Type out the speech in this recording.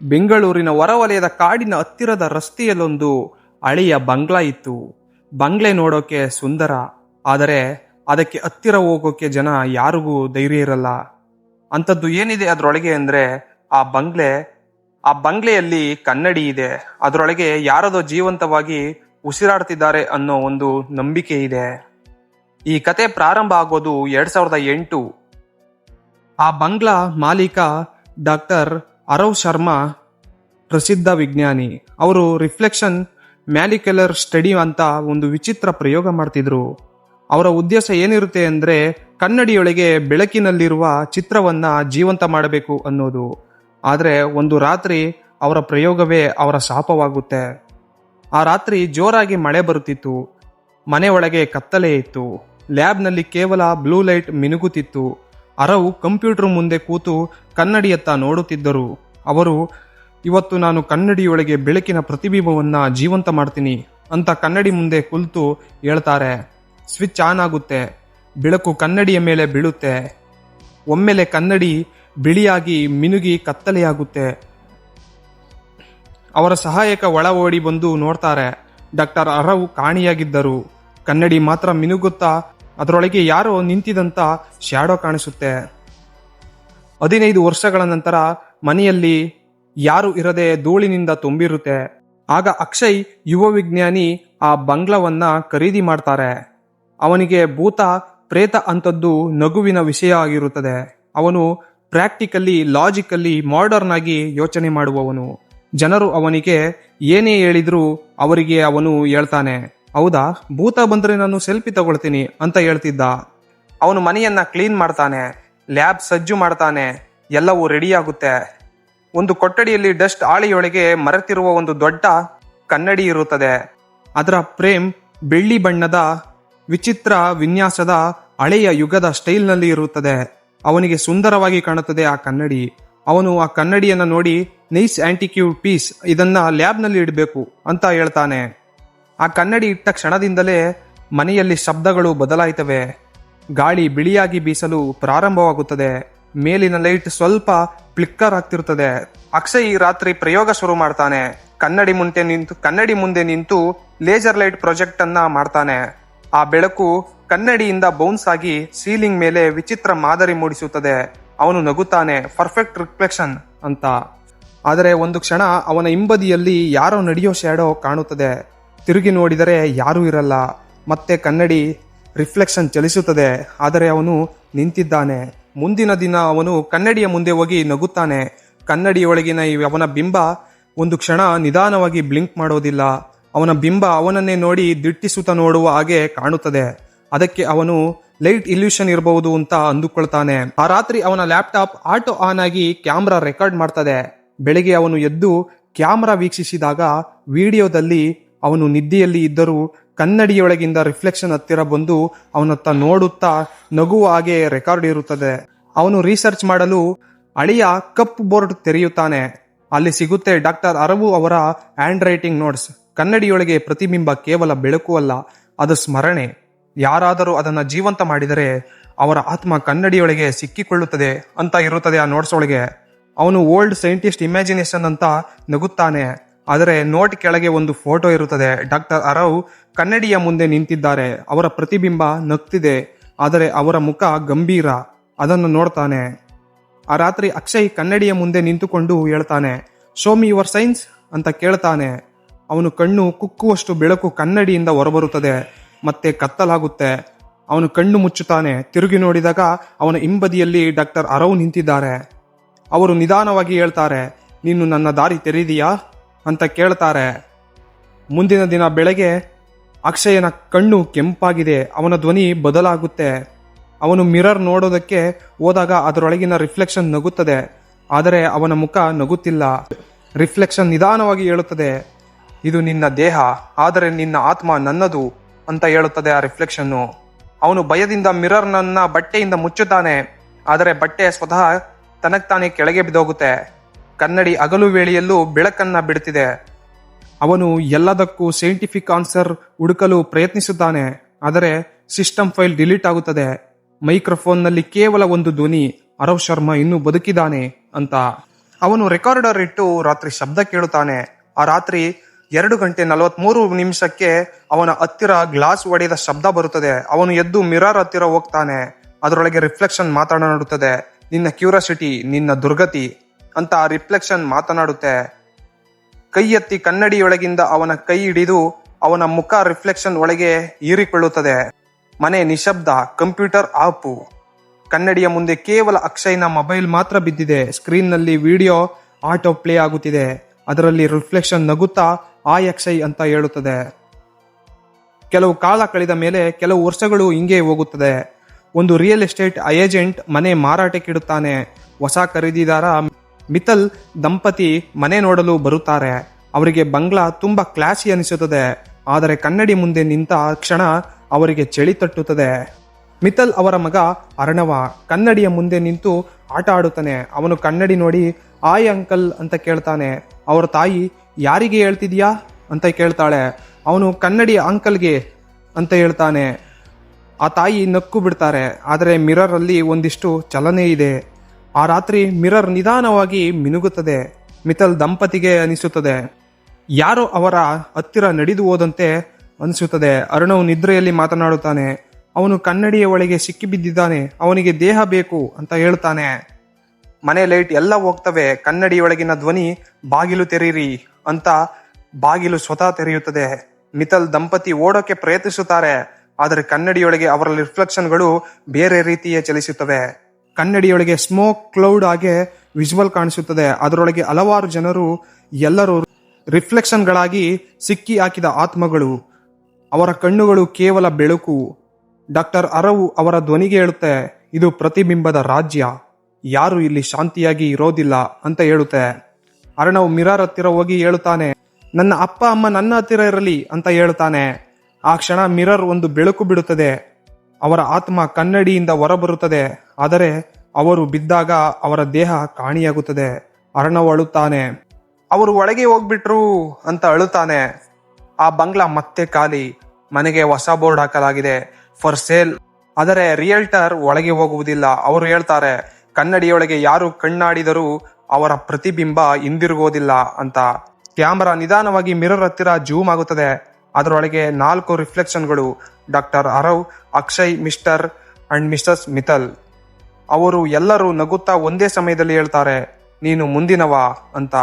ಬೆಂಗಳೂರಿನ ಹೊರವಲಯದ ಕಾಡಿನ ಹತ್ತಿರದ ರಸ್ತೆಯಲ್ಲೊಂದು ಹಳೆಯ ಬಂಗ್ಲಾ ಇತ್ತು. ಬಂಗ್ಲೆ ನೋಡೋಕೆ ಸುಂದರ, ಆದರೆ ಅದಕ್ಕೆ ಹತ್ತಿರ ಹೋಗೋಕೆ ಜನ ಯಾರಿಗೂ ಧೈರ್ಯ ಇರಲ್ಲ. ಅಂಥದ್ದು ಏನಿದೆ ಅದರೊಳಗೆ ಅಂದರೆ ಆ ಬಂಗ್ಲೆ, ಆ ಬಂಗ್ಲೆಯಲ್ಲಿ ಕನ್ನಡಿ ಇದೆ. ಅದರೊಳಗೆ ಯಾರದೋ ಜೀವಂತವಾಗಿ ಉಸಿರಾಡ್ತಿದ್ದಾರೆ ಅನ್ನೋ ಒಂದು ನಂಬಿಕೆ ಇದೆ. ಈ ಕತೆ ಪ್ರಾರಂಭ ಆಗೋದು ಎರಡ್ ಸಾವಿರದ ಎಂಟು. ಆ ಬಂಗ್ಲಾ ಮಾಲೀಕ ಡಾಕ್ಟರ್ ಅರವ್ ಶರ್ಮಾ ಪ್ರಸಿದ್ಧ ವಿಜ್ಞಾನಿ. ಅವರು ರಿಫ್ಲೆಕ್ಷನ್ ಮ್ಯಾಲಿಕ್ಯುಲರ್ ಸ್ಟಡಿ ಅಂತ ಒಂದು ವಿಚಿತ್ರ ಪ್ರಯೋಗ ಮಾಡ್ತಿದ್ರು. ಅವರ ಉದ್ದೇಶ ಏನಿರುತ್ತೆ ಅಂದರೆ ಕನ್ನಡಿಯೊಳಗೆ ಬೆಳಕಿನಲ್ಲಿರುವ ಚಿತ್ರವನ್ನು ಜೀವಂತ ಮಾಡಬೇಕು ಅನ್ನೋದು. ಆದರೆ ಒಂದು ರಾತ್ರಿ ಅವರ ಪ್ರಯೋಗವೇ ಅವರ ಶಾಪವಾಗುತ್ತೆ. ಆ ರಾತ್ರಿ ಜೋರಾಗಿ ಮಳೆ ಬರುತ್ತಿತ್ತು. ಮನೆ ಒಳಗೆ ಕತ್ತಲೆ ಇತ್ತು. ಲ್ಯಾಬ್ನಲ್ಲಿ ಕೇವಲ ಬ್ಲೂ ಲೈಟ್ ಮಿನುಗುತ್ತಿತ್ತು. ಅರವು ಕಂಪ್ಯೂಟರ್ ಮುಂದೆ ಕೂತು ಕನ್ನಡಿಯತ್ತ ನೋಡುತ್ತಿದ್ದರು. ಅವರು, ಇವತ್ತು ನಾನು ಕನ್ನಡಿಯೊಳಗೆ ಬೆಳಕಿನ ಪ್ರತಿಬಿಂಬವನ್ನು ಜೀವಂತ ಮಾಡ್ತೀನಿ ಅಂತ ಕನ್ನಡಿ ಮುಂದೆ ಕುಳಿತು ಹೇಳ್ತಾರೆ. ಸ್ವಿಚ್ ಆನ್ ಆಗುತ್ತೆ. ಬೆಳಕು ಕನ್ನಡಿಯ ಮೇಲೆ ಬೀಳುತ್ತೆ. ಒಮ್ಮೆಲೆ ಕನ್ನಡಿ ಬಿಳಿಯಾಗಿ ಮಿನುಗಿ ಕತ್ತಲೆಯಾಗುತ್ತೆ ಅವರ ಸಹಾಯಕ ಒಳ ಓಡಿ ಬಂದು ನೋಡ್ತಾರೆ. ಡಾಕ್ಟರ್ ಅರವು ಕಾಣಿಯಾಗಿದ್ದರು. ಕನ್ನಡಿ ಮಾತ್ರ ಮಿನುಗುತ್ತಾ ಅದರೊಳಗೆ ಯಾರೋ ನಿಂತಿದಂತ ಶ್ಯಾಡೋ ಕಾಣಿಸುತ್ತೆ. ಹದಿನೈದು ವರ್ಷಗಳ ನಂತರ ಮನೆಯಲ್ಲಿ ಯಾರು ಇರದೆ ಧೂಳಿನಿಂದ ತುಂಬಿರುತ್ತೆ. ಆಗ ಅಕ್ಷಯ್ ಯುವ ವಿಜ್ಞಾನಿ ಆ ಬಂಗ್ಲವನ್ನ ಖರೀದಿ ಮಾಡ್ತಾರೆ. ಅವನಿಗೆ ಭೂತ, ಪ್ರೇತ ಅಂತದ್ದು ನಗುವಿನ ವಿಷಯ ಆಗಿರುತ್ತದೆ. ಅವನು ಪ್ರಾಕ್ಟಿಕಲಿ ಲಾಜಿಕಲಿ ಮಾಡರ್ನ್ ಆಗಿ ಯೋಚನೆ ಮಾಡುವವನು. ಜನರು ಅವನಿಗೆ ಏನೇ ಹೇಳಿದ್ರು ಅವರಿಗೆ ಅವನು ಹೇಳ್ತಾನೆ. ಹೌದಾ? ಭೂತ ಬಂದ್ರೆ ನಾನು ಸೆಲ್ಫಿ ತಗೊಳ್ತೀನಿ ಅಂತ ಹೇಳ್ತಿದ್ದ. ಅವನು ಮನೆಯನ್ನ ಕ್ಲೀನ್ ಮಾಡ್ತಾನೆ, ಲ್ಯಾಬ್ ಸಜ್ಜು ಮಾಡ್ತಾನೆ, ಎಲ್ಲವೂ ರೆಡಿ ಆಗುತ್ತೆ. ಒಂದು ಕೊಠಡಿಯಲ್ಲಿ ಡಸ್ಟ್ ಆಳಿಯೊಳಗೆ ಮರೆತಿರುವ ಒಂದು ದೊಡ್ಡ ಕನ್ನಡಿ ಇರುತ್ತದೆ. ಅದರ ಪ್ರೇಮ್ ಬೆಳ್ಳಿ ಬಣ್ಣದ, ವಿಚಿತ್ರ ವಿನ್ಯಾಸದ ಹಳೆಯ ಯುಗದ ಸ್ಟೈಲ್ನಲ್ಲಿ ಇರುತ್ತದೆ. ಅವನಿಗೆ ಸುಂದರವಾಗಿ ಕಾಣುತ್ತದೆ ಆ ಕನ್ನಡಿ. ಅವನು ಆ ಕನ್ನಡಿಯನ್ನ ನೋಡಿ, ನೈಸ್ ಆಂಟಿಕ್ಯೂ ಪೀಸ್, ಇದನ್ನ ಲ್ಯಾಬ್ನಲ್ಲಿ ಇಡಬೇಕು ಅಂತ ಹೇಳ್ತಾನೆ. ಆ ಕನ್ನಡಿ ಇಟ್ಟ ಕ್ಷಣದಿಂದಲೇ ಮನೆಯಲ್ಲಿ ಶಬ್ದಗಳು ಬದಲಾಯ್ತವೆ. ಗಾಳಿ ಬಿಳಿಯಾಗಿ ಬೀಸಲು ಪ್ರಾರಂಭವಾಗುತ್ತದೆ. ಮೇಲಿನ ಲೈಟ್ ಸ್ವಲ್ಪ ಫ್ಲಿಕ್ಕರ್ ಆಗ್ತಿರ್ತದೆ ಅಕ್ಷಯ್ ಈ ರಾತ್ರಿ ಪ್ರಯೋಗ ಶುರು ಮಾಡ್ತಾನೆ. ಕನ್ನಡಿ ಮುಂದೆ ನಿಂತು, ಕನ್ನಡಿ ಮುಂದೆ ನಿಂತು ಲೇಸರ್ ಲೈಟ್ ಪ್ರಾಜೆಕ್ಟ್ ಅನ್ನ ಮಾಡ್ತಾನೆ. ಆ ಬೆಳಕು ಕನ್ನಡಿಯಿಂದ ಬೌನ್ಸ್ ಆಗಿ ಸೀಲಿಂಗ್ ಮೇಲೆ ವಿಚಿತ್ರ ಮಾದರಿ ಮೂಡಿಸುತ್ತದೆ. ಅವನು ನಗುತ್ತಾನೆ, ಪರ್ಫೆಕ್ಟ್ ರಿಫ್ಲೆಕ್ಷನ್ ಅಂತ. ಆದರೆ ಒಂದು ಕ್ಷಣ ಅವನ ಹಿಂಬದಿಯಲ್ಲಿ ಯಾರೋ ನಡೆಯೋ ಶ್ಯಾಡೋ ಕಾಣುತ್ತದೆ. ತಿರುಗಿ ನೋಡಿದರೆ ಯಾರೂ ಇರಲ್ಲ. ಮತ್ತೆ ಕನ್ನಡಿ ರಿಫ್ಲೆಕ್ಷನ್ ಚಲಿಸುತ್ತದೆ. ಆದರೆ ಅವನು ನಿಂತಿದ್ದಾನೆ. ಮುಂದಿನ ದಿನ ಅವನು ಕನ್ನಡಿಯ ಮುಂದೆ ಹೋಗಿ ನಗುತ್ತಾನೆ. ಕನ್ನಡಿಯೊಳಗಿನ ಅವನ ಬಿಂಬ ಒಂದು ಕ್ಷಣ ನಿಧಾನವಾಗಿ ಬ್ಲಿಂಕ್ ಮಾಡೋದಿಲ್ಲ. ಅವನ ಬಿಂಬ ಅವನನ್ನೇ ನೋಡಿ ದಿಟ್ಟಿಸುತ್ತ ನೋಡುವ ಹಾಗೆ ಕಾಣುತ್ತದೆ. ಅದಕ್ಕೆ ಅವನು ಲೈಟ್ ಇಲ್ಯೂಷನ್ ಇರಬಹುದು ಅಂತ ಅಂದುಕೊಳ್ತಾನೆ. ಆ ರಾತ್ರಿ ಅವನ ಲ್ಯಾಪ್ಟಾಪ್ ಆಟೋ ಆನ್ ಆಗಿ ಕ್ಯಾಮ್ರಾ ರೆಕಾರ್ಡ್ ಮಾಡ್ತದೆ. ಬೆಳಿಗ್ಗೆ ಅವನು ಎದ್ದು ಕ್ಯಾಮ್ರಾ ವೀಕ್ಷಿಸಿದಾಗ ವಿಡಿಯೋದಲ್ಲಿ ಅವನು ನಿದ್ದೆಯಲ್ಲಿ ಇದ್ದರೂ ಕನ್ನಡಿಯೊಳಗಿಂದ ರಿಫ್ಲೆಕ್ಷನ್ ಹತ್ತಿರ ಬಂದು ಅವನತ್ತ ನೋಡುತ್ತಾ ನಗುವ ಹಾಗೆ ರೆಕಾರ್ಡ್ ಇರುತ್ತದೆ. ಅವನು ರಿಸರ್ಚ್ ಮಾಡಲು ಅಳಿಯ ಕಪ್ ಬೋರ್ಡ್ ತೆರೆಯುತ್ತಾನೆ. ಅಲ್ಲಿ ಸಿಗುತ್ತೆ ಡಾಕ್ಟರ್ ಅರವು ಅವರ ಹ್ಯಾಂಡ್ ರೈಟಿಂಗ್ ನೋಟ್ಸ್. ಕನ್ನಡಿಯೊಳಗೆ ಪ್ರತಿಬಿಂಬ ಕೇವಲ ಬೆಳಕು ಅಲ್ಲ, ಅದು ಸ್ಮರಣೆ. ಯಾರಾದರೂ ಅದನ್ನು ಜೀವಂತ ಮಾಡಿದರೆ ಅವರ ಆತ್ಮ ಕನ್ನಡಿಯೊಳಗೆ ಸಿಕ್ಕಿಕೊಳ್ಳುತ್ತದೆ ಅಂತ ಇರುತ್ತದೆ ಆ ನೋಟ್ಸ್ ಒಳಗೆ. ಅವನು ಓಲ್ಡ್ ಸೈಂಟಿಸ್ಟ್ ಇಮ್ಯಾಜಿನೇಷನ್ ಅಂತ ನಗುತ್ತಾನೆ. ಆದರೆ ನೋಟ್ ಕೆಳಗೆ ಒಂದು ಫೋಟೋ ಇರುತ್ತದೆ. ಡಾಕ್ಟರ್ ಅರವ್ ಕನ್ನಡಿಯ ಮುಂದೆ ನಿಂತಿದ್ದಾರೆ. ಅವರ ಪ್ರತಿಬಿಂಬ ನಗ್ತಿದೆ. ಆದರೆ ಅವರ ಮುಖ ಗಂಭೀರ. ಅದನ್ನು ನೋಡ್ತಾನೆ. ಆ ರಾತ್ರಿ ಅಕ್ಷಯ್ ಕನ್ನಡಿಯ ಮುಂದೆ ನಿಂತುಕೊಂಡು ಹೇಳ್ತಾನೆ ಶೋ ಮಿ ಯುವರ್ ಸೈನ್ಸ್ ಅಂತ ಕೇಳ್ತಾನೆ. ಅವನು ಕಣ್ಣು ಕುಕ್ಕುವಷ್ಟು ಬೆಳಕು ಕನ್ನಡಿಯಿಂದ ಹೊರಬರುತ್ತದೆ. ಮತ್ತೆ ಕತ್ತಲಾಗುತ್ತೆ. ಅವನು ಕಣ್ಣು ಮುಚ್ಚುತ್ತಾನೆ. ತಿರುಗಿ ನೋಡಿದಾಗ ಅವನ ಹಿಂಬದಿಯಲ್ಲಿ ಡಾಕ್ಟರ್ ಅರವ್ ನಿಂತಿದ್ದಾರೆ. ಅವರು ನಿಧಾನವಾಗಿ ಹೇಳ್ತಾರೆ, ನೀನು ನನ್ನ ದಾರಿ ತೆರೀದಿಯಾ? ಅಂತ ಕೇಳ್ತಾರೆ. ಮುಂದಿನ ದಿನ ಬೆಳಗ್ಗೆ ಅಕ್ಷಯನ ಕಣ್ಣು ಕೆಂಪಾಗಿದೆ, ಅವನ ಧ್ವನಿ ಬದಲಾಗುತ್ತೆ. ಅವನು ಮಿರರ್ ನೋಡೋದಕ್ಕೆ ಹೋದಾಗ ಅದರೊಳಗಿನ ರಿಫ್ಲೆಕ್ಷನ್ ನಗುತ್ತದೆ, ಆದರೆ ಅವನ ಮುಖ ನಗುತ್ತಿಲ್ಲ. ರಿಫ್ಲೆಕ್ಷನ್ ನಿಧಾನವಾಗಿ ಹೇಳುತ್ತದೆ, ಇದು ನಿನ್ನ ದೇಹ, ಆದರೆ ನಿನ್ನ ಆತ್ಮ ನನ್ನದು ಅಂತ ಹೇಳುತ್ತದೆ ಆ ರಿಫ್ಲೆಕ್ಷನ್ನು. ಅವನು ಭಯದಿಂದ ಮಿರರ್ನನ್ನ ಬಟ್ಟೆಯಿಂದ ಮುಚ್ಚುತ್ತಾನೆ, ಆದರೆ ಬಟ್ಟೆ ಸ್ವತಃ ತನಗ್ತಾನೆ ಕೆಳಗೆ ಬಿದ್ದೋಗುತ್ತೆ. ಕನ್ನಡಿ ಅಗಲು ವೇಳೆಯಲ್ಲೂ ಬೆಳಕನ್ನ ಬಿಡುತ್ತಿದೆ ಅವನು ಎಲ್ಲದಕ್ಕೂ ಸೈಂಟಿಫಿಕ್ ಆನ್ಸರ್ ಹುಡುಕಲು ಪ್ರಯತ್ನಿಸುತ್ತಾನೆ, ಆದರೆ ಸಿಸ್ಟಮ್ ಫೈಲ್ ಡಿಲೀಟ್ ಆಗುತ್ತದೆ. ಮೈಕ್ರೋಫೋನ್ನಲ್ಲಿ ಕೇವಲ ಒಂದು ಧ್ವನಿ, ಅರವ್ ಶರ್ಮಾ ಇನ್ನೂ ಬದುಕಿದ್ದಾನೆ ಅಂತ. ಅವನು ರೆಕಾರ್ಡರ್ ಇಟ್ಟು ರಾತ್ರಿ ಶಬ್ದ ಕೇಳುತ್ತಾನೆ. ಆ ರಾತ್ರಿ ಎರಡು ಗಂಟೆ ನಲವತ್ಮೂರು ನಿಮಿಷಕ್ಕೆ ಅವನ ಹತ್ತಿರ ಗ್ಲಾಸ್ ಒಡೆದ ಶಬ್ದ ಬರುತ್ತದೆ. ಅವನು ಎದ್ದು ಮಿರರ್ ಹತ್ತಿರ ಹೋಗ್ತಾನೆ. ಅದರೊಳಗೆ ರಿಫ್ಲೆಕ್ಷನ್ ಮಾತನಾಡುತ್ತದೆ. ನಿನ್ನ ಕ್ಯೂರಿಯಾಸಿಟಿ ನಿನ್ನ ದುರ್ಗತಿ ಅಂತ ರಿಫ್ಲೆಕ್ಷನ್ ಮಾತನಾಡುತ್ತೆ. ಕೈ ಎತ್ತಿ ಕನ್ನಡಿಯೊಳಗಿಂದ ಅವನ ಕೈ ಹಿಡಿದು ಅವನ ಮುಖ ರಿಫ್ಲೆಕ್ಷನ್ ಒಳಗೆ ಹೀರಿಕೊಳ್ಳುತ್ತದೆ. ಮನೆ ನಿಶಬ್ದ, ಕಂಪ್ಯೂಟರ್ ಆಪು. ಕನ್ನಡಿಯ ಮುಂದೆ ಕೇವಲ ಅಕ್ಷಯ್ನ ಮೊಬೈಲ್ ಮಾತ್ರ ಬಿದ್ದಿದೆ. ಸ್ಕ್ರೀನ್ನಲ್ಲಿ ವಿಡಿಯೋ ಆಟೋ ಪ್ಲೇ ಆಗುತ್ತಿದೆ. ಅದರಲ್ಲಿ ರಿಫ್ಲೆಕ್ಷನ್ ನಗುತ್ತಾ ಆಯ್ ಅಕ್ಷಯ್ ಅಂತ ಹೇಳುತ್ತದೆ. ಕೆಲವು ಕಾಲ ಕಳೆದ ಮೇಲೆ ಕೆಲವು ವರ್ಷಗಳು ಹಿಂಗೆ ಹೋಗುತ್ತದೆ. ಒಂದು ರಿಯಲ್ ಎಸ್ಟೇಟ್ ಏಜೆಂಟ್ ಮನೆ ಮಾರಾಟಕ್ಕಿಡುತ್ತಾನೆ ಹೊಸ ಖರೀದಿದಾರ ಮಿತಲ್ ದಂಪತಿ ಮನೆ ನೋಡಲು ಬರುತ್ತಾರೆ. ಅವರಿಗೆ ಬಂಗ್ಲಾ ತುಂಬಾ ಕ್ಲಾಸಿ ಅನಿಸುತ್ತದೆ. ಆದರೆ ಕನ್ನಡಿ ಮುಂದೆ ನಿಂತ ಕ್ಷಣ ಅವರಿಗೆ ಚಳಿ ತಟ್ಟುತ್ತದೆ. ಮಿತಲ್ ಅವರ ಮಗ ಅರ್ಣವ ಕನ್ನಡಿಯ ಮುಂದೆ ನಿಂತು ಆಟ ಆಡುತ್ತಾನೆ. ಅವನು ಕನ್ನಡಿ ನೋಡಿ ಆಯ್ ಅಂಕಲ್ ಅಂತ ಕೇಳ್ತಾನೆ. ಅವರ ತಾಯಿ ಯಾರಿಗೆ ಹೇಳ್ತಿದ್ಯಾ? ಅಂತ ಕೇಳ್ತಾಳೆ. ಅವನು ಕನ್ನಡಿ ಅಂಕಲ್ಗೆ ಅಂತ ಹೇಳ್ತಾನೆ. ಆ ತಾಯಿ ನಕ್ಕು ಬಿಡ್ತಾರೆ. ಆದರೆ ಮಿರರ್ ಅಲ್ಲಿ ಒಂದಿಷ್ಟು ಚಲನೆ ಇದೆ. ಆ ರಾತ್ರಿ ಮಿರರ್ ನಿಧಾನವಾಗಿ ಮಿನುಗುತ್ತದೆ, ಮಿತಲ್ ದಂಪತಿಗೆ ಅನಿಸುತ್ತದೆ. ಯಾರೋ ಅವರ ಹತ್ತಿರ ನಡೆದು ಹೋದಂತೆ ಅನಿಸುತ್ತದೆ. ಅರುಣವು ನಿದ್ರೆಯಲ್ಲಿ ಮಾತನಾಡುತ್ತಾನೆ, ಅವನು ಕನ್ನಡಿಯ ಒಳಗೆ ಸಿಕ್ಕಿಬಿದ್ದಿದ್ದಾನೆ, ಅವನಿಗೆ ದೇಹ ಬೇಕು ಅಂತ ಹೇಳ್ತಾನೆ ಮನೆ ಲೈಟ್ ಎಲ್ಲ ಹೋಗ್ತವೆ, ಕನ್ನಡಿಯೊಳಗಿನ ಧ್ವನಿ ಬಾಗಿಲು ತೆರೀರಿ ಅಂತ ಬಾಗಿಲು ಸ್ವತಃ ತೆರೆಯುತ್ತದೆ. ಮಿತಲ್ ದಂಪತಿ ಓಡೋಕೆ ಪ್ರಯತ್ನಿಸುತ್ತಾರೆ, ಆದರೆ ಕನ್ನಡಿಯೊಳಗೆ ಅವರ ರಿಫ್ಲೆಕ್ಷನ್ಗಳು ಬೇರೆ ರೀತಿಯ ಚಲಿಸುತ್ತವೆ. ಕನ್ನಡಿಯೊಳಗೆ ಸ್ಮೋಕ್ ಕ್ಲೌಡ್ ಆಗಿ ವಿಜುವಲ್ ಕಾಣಿಸುತ್ತದೆ. ಅದರೊಳಗೆ ಹಲವಾರು ಜನರು ಎಲ್ಲರೂ ರಿಫ್ಲೆಕ್ಷನ್ಗಳಾಗಿ ಸಿಕ್ಕಿ ಹಾಕಿದ ಆತ್ಮಗಳು. ಅವರ ಕಣ್ಣುಗಳು ಕೇವಲ ಬೆಳಕು. ಡಾಕ್ಟರ್ ಅರವು ಅವರ ಧ್ವನಿಗೆ ಹೇಳುತ್ತೆ, ಇದು ಪ್ರತಿಬಿಂಬದ ರಾಜ್ಯ. ಯಾರು ಇಲ್ಲಿ ಶಾಂತಿಯಾಗಿ ಇರೋದಿಲ್ಲ ಅಂತ ಹೇಳುತ್ತೆ. ಅರ್ಣವ್ ಮಿರಾರ್ ಹತ್ತಿರ ಹೋಗಿ ಹೇಳುತ್ತಾನೆ, ನನ್ನ ಅಪ್ಪ ಅಮ್ಮ ನನ್ನ ಹತ್ತಿರ ಇರಲಿ ಅಂತ ಹೇಳ್ತಾನೆ ಆ ಕ್ಷಣ ಮಿರರ್ ಒಂದು ಬೆಳಕು ಬಿಡುತ್ತದೆ. ಅವರ ಆತ್ಮ ಕನ್ನಡಿಯಿಂದ ಹೊರಬರುತ್ತದೆ, ಆದರೆ ಅವರು ಬಿದ್ದಾಗ ಅವರ ದೇಹ ಕಾಣಿಯಾಗುತ್ತದೆ. ಅರ್ಣವ್ ಅಳುತ್ತಾನೆ ಅವರು ಒಳಗೆ ಹೋಗ್ಬಿಟ್ರು ಅಂತ ಅಳುತ್ತಾನೆ. ಆ ಬಂಗ್ಲಾ ಮತ್ತೆ ಖಾಲಿ. ಮನೆಗೆ ಹೊಸ ಬೋರ್ಡ್ ಹಾಕಲಾಗಿದೆ. ಫಾರ್ ಸೇಲ್ ಆದರೆ ರಿಯಲ್ಟರ್ ಒಳಗೆ ಹೋಗುವುದಿಲ್ಲ. ಅವರು ಹೇಳ್ತಾರೆ, ಕನ್ನಡಿಯೊಳಗೆ ಯಾರು ಕಣ್ಣಾಡಿದರೂ ಅವರ ಪ್ರತಿಬಿಂಬ ಹಿಂದಿರುಗೋದಿಲ್ಲ ಅಂತ. ಕ್ಯಾಮರಾ ನಿಧಾನವಾಗಿ ಮಿರರ್ ಹತ್ತಿರ ಜೂಮ್ ಆಗುತ್ತದೆ. ಅದರೊಳಗೆ ನಾಲ್ಕು ರಿಫ್ಲೆಕ್ಷನ್ಗಳು. Doctor Arav, Akshay, mister and misters Mithal. ಅವರು ಎಲ್ಲರೂ ನಗುತ್ತಾ ಒಂದೇ ಸಮಯದಲ್ಲಿ ಹೇಳ್ತಾರೆ, ನೀನು ಮುಂದಿನವ? ಅಂತ.